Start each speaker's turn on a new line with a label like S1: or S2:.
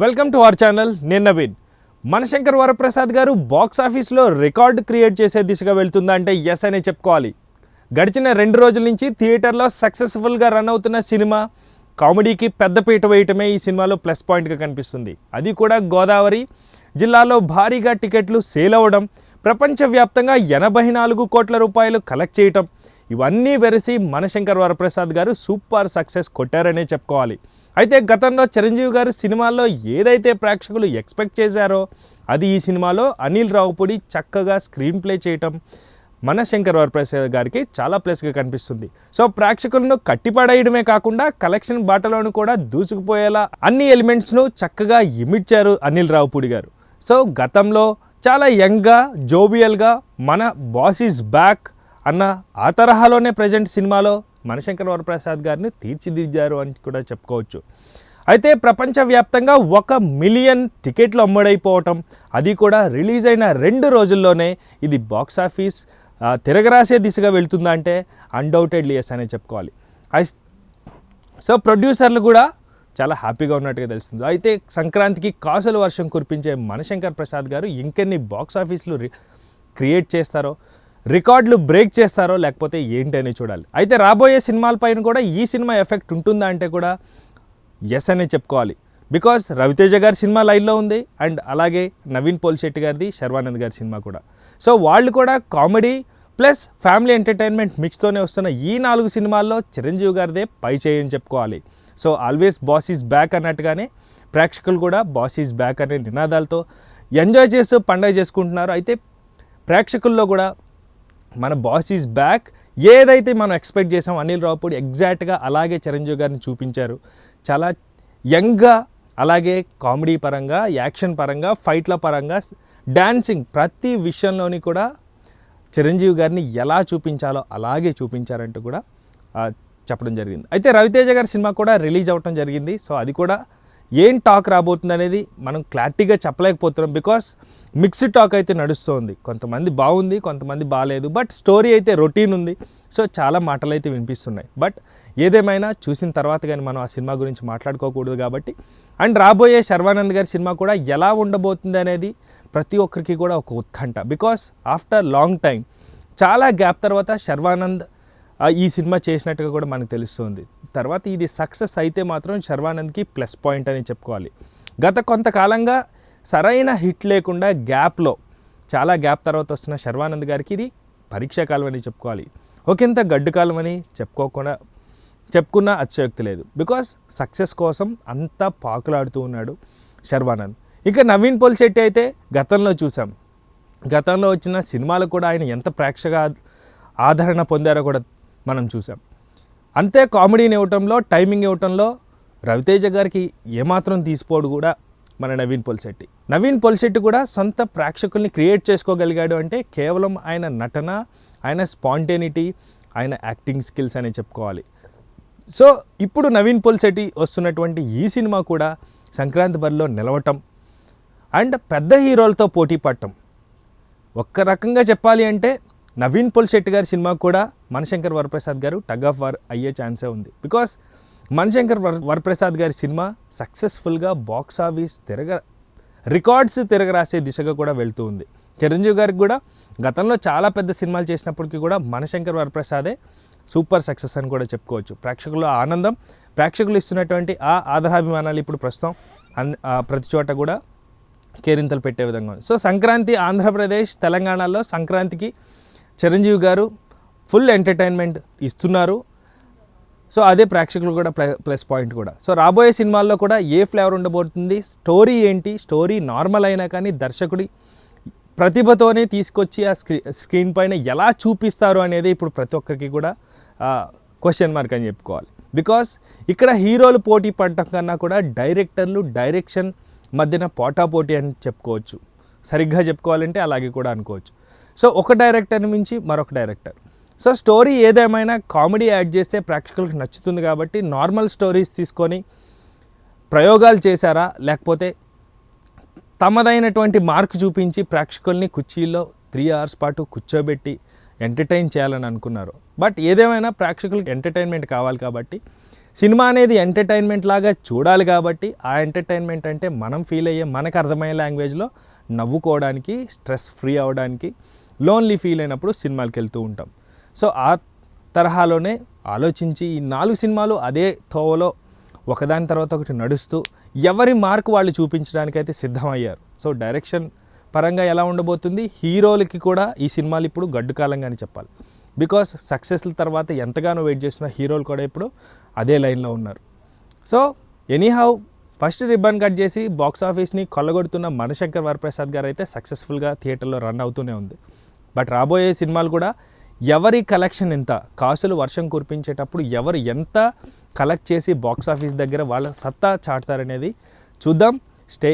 S1: Welcome to our channel నేను నవీన్. మనశంకర్ వరప్రసాద్ గారు box ఆఫీస్లో రికార్డ్ క్రియేట్ చేసే దిశగా వెళ్తుందా అంటే ఎస్ అనే చెప్పుకోవాలి. గడిచిన రెండు రోజుల నుంచి థియేటర్లో సక్సెస్ఫుల్గా రన్ అవుతున్న సినిమా కామెడీకి పెద్దపీట వేయటమే ఈ సినిమాలో ప్లస్ పాయింట్గా కనిపిస్తుంది. అది కూడా గోదావరి జిల్లాలో భారీగా టికెట్లు సేల్ అవ్వడం ప్రపంచవ్యాప్తంగా ఎనభై నాలుగు కోట్ల రూపాయలు కలెక్ట్ చేయటం ఇవన్నీ వెరసి మనశంకర్ వరప్రసాద్ గారు సూపర్ సక్సెస్ కొట్టారనే చెప్పుకోవాలి. అయితే గతంలో చిరంజీవి గారు సినిమాల్లో ఏదైతే ప్రేక్షకులు ఎక్స్పెక్ట్ చేశారో అది ఈ సినిమాలో అనిల్ రావుపూడి చక్కగా స్క్రీన్ ప్లే చేయటం మన శంకర్ వరప్రసాద్ గారికి చాలా ప్లస్గా కనిపిస్తుంది. సో ప్రేక్షకులను కట్టిపడేయడమే కాకుండా కలెక్షన్ బాటలోను కూడా దూసుకుపోయేలా అన్ని ఎలిమెంట్స్ను చక్కగా ఇమిడ్చారు అనిల్ రావుపూడి గారు. సో గతంలో చాలా యంగ్గా జోబియల్గా మన బాస్ ఈజ్ బ్యాక్ అన్న ఆ తరహాలోనే ప్రజెంట్ సినిమాలో మనశంకర్ వరప్రసాద్ గారిని తీర్చిదిద్దారు అని కూడా చెప్పుకోవచ్చు. అయితే ప్రపంచవ్యాప్తంగా ఒక మిలియన్ టికెట్లు అమ్ముడైపోవటం అది కూడా రిలీజ్ అయిన రెండు రోజుల్లోనే ఇది బాక్స్ ఆఫీస్ తిరగరాసే దిశగా వెళుతుందంటే అన్డౌటెడ్లీ ఎస్ అనే చెప్పుకోవాలి. ఐ- సో ప్రొడ్యూసర్లు కూడా చాలా హ్యాపీగా ఉన్నట్టుగా తెలుస్తుంది. అయితే సంక్రాంతికి కాసుల వర్షం కురిపించే మనశంకర్ ప్రసాద్ గారు ఇంకెన్ని బాక్స్ ఆఫీసులు రి- క్రియేట్ చేస్తారో రికార్డులు బ్రేక్ చేస్తారో లేకపోతే ఏంటి అని చూడాలి. అయితే రాబోయే సినిమాలపైన కూడా ఈ సినిమా ఎఫెక్ట్ ఉంటుందా అంటే కూడా ఎస్ అనే చెప్పుకోవాలి. బికాస్ రవితేజ గారి సినిమా లైన్లో ఉంది అండ్ అలాగే నవీన్ పోల్శెట్టి గారిది శర్వానంద్ గారి సినిమా కూడా. సో వాళ్ళు కూడా కామెడీ ప్లస్ ఫ్యామిలీ ఎంటర్టైన్మెంట్ మిక్స్తోనే వస్తున్న ఈ నాలుగు సినిమాల్లో చిరంజీవి గారిదే పై చేయని చెప్పుకోవాలి. So always boss is back అన్నట్టుగానే ప్రేక్షకులు కూడా బాస్ ఈజ్ బ్యాక్ అనే నినాదాలతో ఎంజాయ్ చేస్తూ పండగ చేసుకుంటున్నారు. అయితే ప్రేక్షకుల్లో కూడా మన బాస్ ఈజ్ బ్యాక్ ఏదైతే మనం ఎక్స్పెక్ట్ చేసాం అనిల్ రావుపూడి ఎగ్జాక్ట్గా అలాగే చిరంజీవి గారిని చూపించారు. చాలా యంగ్గా అలాగే కామెడీ పరంగా యాక్షన్ పరంగా ఫైట్ల పరంగా డ్యాన్సింగ్ ప్రతి విషయంలోని కూడా చిరంజీవి గారిని ఎలా చూపించాలో అలాగే చూపించారంటూ కూడా చెప్పడం జరిగింది. అయితే రవితేజ గారి సినిమా కూడా రిలీజ్ అవ్వటం జరిగింది. సో అది కూడా ఏం టాక్ రాబోతుంది అనేది మనం క్లారిటీగా చెప్పలేకపోతున్నాం బికాస్ మిక్స్డ్ టాక్ అయితే నడుస్తుంది. కొంతమంది బాగుంది కొంతమంది బాగాలేదు బట్ స్టోరీ అయితే రొటీన్ ఉంది. సో చాలా మాటలు అయితే వినిపిస్తున్నాయి. బట్ ఏదేమైనా చూసిన తర్వాత కానీ మనం ఆ సినిమా గురించి మాట్లాడుకోకూడదు కాబట్టి అండ్ రాబోయే శర్వానంద్ గారి సినిమా కూడా ఎలా ఉండబోతుంది అనేది ప్రతి ఒక్కరికి కూడా ఒక ఉత్కంఠ. బికాస్ ఆఫ్టర్ లాంగ్ టైం చాలా గ్యాప్ తర్వాత శర్వానంద్ ఈ సినిమా చేసినట్టుగా కూడా మనకు తెలుస్తుంది. తర్వాత ఇది సక్సెస్ అయితే మాత్రం శర్వానంద్కి ప్లస్ పాయింట్ అని చెప్పుకోవాలి. గత కొంతకాలంగా సరైన హిట్ లేకుండా గ్యాప్లో చాలా గ్యాప్ తర్వాత వస్తున్న శర్వానంద్ గారికి ఇది పరీక్షా కాలం అని చెప్పుకోవాలి. ఒకంత గడ్డు కాలం అని చెప్పుకోకుండా చెప్పుకున్న అత్యయోక్తి లేదు. బికాస్ సక్సెస్ కోసం అంతా పాకులాడుతూ ఉన్నాడు శర్వానంద్. ఇక నవీన్ పోల్శెట్టి అయితే గతంలో చూసాం. గతంలో వచ్చిన సినిమాలు కూడా ఆయన ఎంత ప్రేక్షక ఆదరణ పొందారో కూడా మనం చూసాం అంతే కామెడీని ఇవ్వటంలో టైమింగ్ ఇవ్వటంలో రవితేజ గారికి ఏమాత్రం తీసిపోడు కూడా మన నవీన్ పొలిశెట్టి. నవీన్ పొలిశెట్టి కూడా సొంత ప్రేక్షకుల్ని క్రియేట్ చేసుకోగలిగాడు అంటే కేవలం ఆయన నటన ఆయన స్పాంటేనిటీ ఆయన యాక్టింగ్ స్కిల్స్ అని చెప్పుకోవాలి. సో ఇప్పుడు నవీన్ పొలిశెట్టి వస్తున్నటువంటి ఈ సినిమా కూడా సంక్రాంతి బరిలో నిలవటం అండ్ పెద్ద హీరోలతో పోటీ పడటం. ఒక్క రకంగా చెప్పాలి అంటే నవీన్ పొల్శెట్టి గారి సినిమా కూడా మణిశంకర్ వరప్రసాద్ గారు టగ్ ఆఫ్ వార్ అయ్యే ఛాన్సే ఉంది. బికాస్ మనశంకర్ వర వరప్రసాద్ గారి సినిమా సక్సెస్ఫుల్గా బాక్స్ ఆఫీస్ తిరగ రికార్డ్స్ తిరగరాసే దిశగా కూడా వెళ్తూ ఉంది. చిరంజీవి గారికి కూడా గతంలో చాలా పెద్ద సినిమాలు చేసినప్పటికీ కూడా మనశంకర్ వరప్రసాదే సూపర్ సక్సెస్ అని కూడా చెప్పుకోవచ్చు. ప్రేక్షకుల ఆనందం ప్రేక్షకులు ఇస్తున్నటువంటి ఆ ఆదరాభిమానాలు ఇప్పుడు ప్రస్తుతం అన్ ప్రతి చోట కూడా కేరింతలు పెట్టే విధంగా ఉంది. సో సంక్రాంతి ఆంధ్రప్రదేశ్ తెలంగాణలో సంక్రాంతికి చిరంజీవి గారు ఫుల్ ఎంటర్టైన్మెంట్ ఇస్తున్నారు. సో అదే ప్రేక్షకులు కూడా ప్లస్ పాయింట్ కూడా. సో రాబోయే సినిమాల్లో కూడా ఏ ఫ్లేవర్ ఉండబోతుంది స్టోరీ ఏంటి స్టోరీ నార్మల్ అయినా కానీ దర్శకుడి ప్రతిభతోనే తీసుకొచ్చి ఆ స్క్రీ స్క్రీన్ పైన ఎలా చూపిస్తారు అనేది ఇప్పుడు ప్రతి ఒక్కరికి కూడా క్వశ్చన్ మార్క్ అని చెప్పుకోవాలి. బికాస్ ఇక్కడ హీరోలు పోటీ పడటం కన్నా కూడా డైరెక్టర్లు డైరెక్షన్ మధ్యన పోటాపోటీ అని చెప్పుకోవచ్చు. సరిగ్గా చెప్పుకోవాలంటే అలాగే కూడా అనుకోవచ్చు. సో ఒక డైరెక్టర్ని మించి మరొక డైరెక్టర్. సో స్టోరీ ఏదేమైనా కామెడీ యాడ్ చేస్తే ప్రేక్షకులకు నచ్చుతుంది కాబట్టి నార్మల్ స్టోరీస్ తీసుకొని ప్రయోగాలు చేశారా? లేకపోతే తమదైనటువంటి మార్క్ చూపించి ప్రేక్షకుల్ని కుర్చీల్లో త్రీ అవర్స్ పాటు కూర్చోబెట్టి ఎంటర్టైన్ చేయాలని అనుకున్నారు. బట్ ఏదేమైనా ప్రేక్షకులకు ఎంటర్టైన్మెంట్ కావాలి కాబట్టి సినిమా అనేది ఎంటర్టైన్మెంట్ లాగా చూడాలి కాబట్టి ఆ ఎంటర్టైన్మెంట్ అంటే మనం ఫీల్ అయ్యే మనకు అర్థమయ్యే లాంగ్వేజ్లో నవ్వుకోవడానికి స్ట్రెస్ ఫ్రీ అవ్వడానికి లోన్లీ ఫీల్ అయినప్పుడు సినిమాలకు వెళ్తూ ఉంటాం. సో ఆ తరహాలోనే ఆలోచించి ఈ నాలుగు సినిమాలు అదే తోవలో ఒకదాని తర్వాత ఒకటి నడుస్తూ ఎవరి మార్క్ వాళ్ళు చూపించడానికైతే సిద్ధమయ్యారు. సో డైరెక్షన్ పరంగా ఎలా ఉండబోతుంది? హీరోలకి కూడా ఈ సినిమాలు ఇప్పుడు గడ్డు కాలంగానే చెప్పాలి. బికాస్ సక్సెస్ల తర్వాత ఎంతగానో వెయిట్ చేసిన హీరోలు కూడా ఇప్పుడు అదే లైన్లో ఉన్నారు. So anyhow first ribbon cut చేసి బాక్స్ ఆఫీస్ని కొల్లగొడుతున్న మనశంకర్ వరప్రసాద్ గారు అయితే సక్సెస్ఫుల్గా థియేటర్లో రన్ అవుతూనే ఉంది. బట్ రాబోయే సినిమాలు కూడా ఎవరి కలెక్షన్ ఎంత కాసులు వర్షం కురిపించేటప్పుడు ఎవరు ఎంత కలెక్ట్ చేసి బాక్స్ ఆఫీస్ దగ్గర వాళ్ళ సత్తా చాటుతారనేది చూద్దాం. స్టే